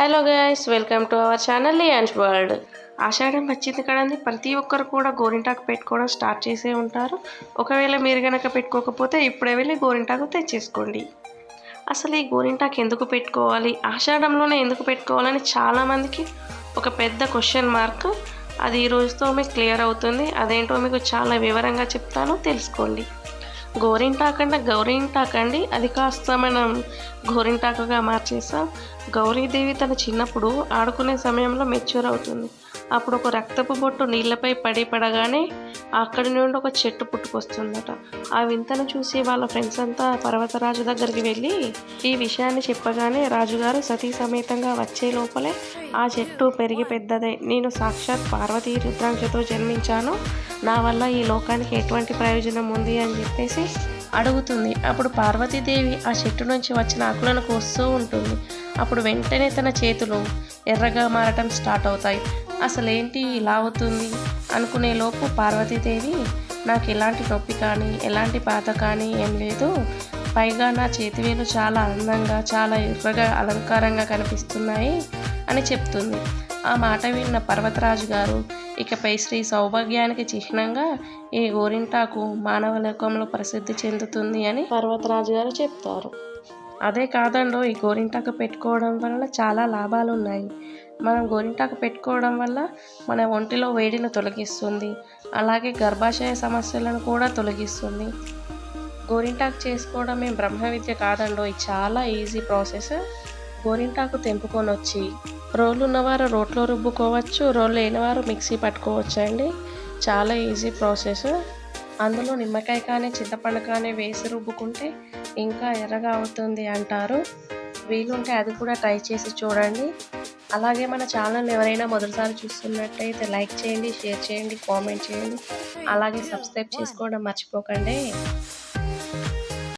Hello guys welcome to our channel Lions World. Ashadham వచ్చింది కదండి ప్రతి ఒక్కరు కూడా గోరింటాకు పెట్టుకోవడం స్టార్ట్ చేసే ఉంటారు. ఒకవేళ మీరు కనుక పెట్టుకోకపోతే ఇప్పుడే వెళ్ళి గోరింటాకు తెచ్చేసుకోండి. అసలు ఈ గోరింటాకు ఎందుకు పెట్టుకోవాలి? ఆషాఢంలోనే ఎందుకు పెట్టుకోవాలని చాలామందికి ఒక పెద్ద క్వశ్చన్ మార్క్ అది ఈ రోజుతో మీకు క్లియర్ అవుతుంది. అదేంటో మీకు చాలా వివరంగా చెప్తాను తెలుసుకోండి. గోరింటాకంటే గౌరింటాకండి అది కాస్త మనం గోరింటాకుగా మార్చేసాం. గౌరీదేవి తన చిన్నప్పుడు ఆడుకునే సమయంలో మెచ్యూర్ అవుతుంది. అప్పుడు ఒక రక్తపు బొట్టు నీళ్ళపై పడి పడగానే అక్కడి నుండి ఒక చెట్టు పుట్టుకొస్తుందట. ఆ వింతను చూసి వాళ్ళ ఫ్రెండ్స్ అంతా పర్వతరాజు దగ్గరికి వెళ్ళి ఈ విషయాన్ని చెప్పగానే రాజుగారు సతీ సమేతంగా వచ్చే లోపలే ఆ చెట్టు పెరిగి పెద్దదే. నేను సాక్షాత్ పార్వతీ రుద్రాంశతో జన్మించాను. నా వల్ల ఈ లోకానికి ఎటువంటి ప్రయోజనం ఉంది అని చెప్పేసి అడుగుతుంది. అప్పుడు పార్వతీదేవి ఆ చెట్టు నుంచి వచ్చిన ఆకులను కోస్తూ ఉంటుంది. అప్పుడు వెంటనే తన చేతులు ఎర్రగా మారటం స్టార్ట్ అవుతాయి. అసలు ఏంటి ఇలా అవుతుంది? అనుకునే లోపు పార్వతీదేవి నాకు ఎలాంటి నొప్పి కానీ ఎలాంటి బాధ కానీ ఏం లేదు. పైగా నా చేతివేలు చాలా అందంగా చాలా ఎర్రగా అలంకారంగా కనిపిస్తున్నాయి అని చెప్తుంది. ఆ మాట విన్న పర్వతరాజు గారు ఇకపై శ్రీ సౌభాగ్యానికి చిహ్నంగా ఈ గోరింటాకు మానవ లోకంలో ప్రసిద్ధి చెందుతుంది అని పర్వతరాజు గారు చెప్తారు. అదే కాదండో ఈ గోరింటాకు పెట్టుకోవడం వల్ల చాలా లాభాలు ఉన్నాయి మనం గోరింటాకు పెట్టుకోవడం వల్ల మన ఒంటిలో వేడిని తొలగిస్తుంది. అలాగే గర్భాశయ సమస్యలను కూడా తొలగిస్తుంది. గోరింటాకు చేసుకోవడం ఏం బ్రహ్మ విద్య కాదండో ఇది చాలా ఈజీ ప్రాసెస్. గోరింటాకు తెంపుకొని వచ్చి రోలు ఉన్నవారు రోట్లో రుబ్బుకోవచ్చు రోలు లేనివారు మిక్సీ పట్టుకోవచ్చు అండి? చాలా ఈజీ ప్రాసెస్. అందులో నిమ్మకాయ కానీ చింతపండు కానీ వేసి రుబ్బుకుంటే ఇంకా ఎర్రగా అవుతుంది అంటారు. వీలుంటే అది కూడా ట్రై చేసి చూడండి. అలాగే మన ఛానల్ ఎవరైనా మొదటిసారి చూస్తున్నట్టయితే లైక్ చేయండి షేర్ చేయండి కామెంట్ చేయండి. అలాగే సబ్స్క్రైబ్ చేసుకోవడం మర్చిపోకండి.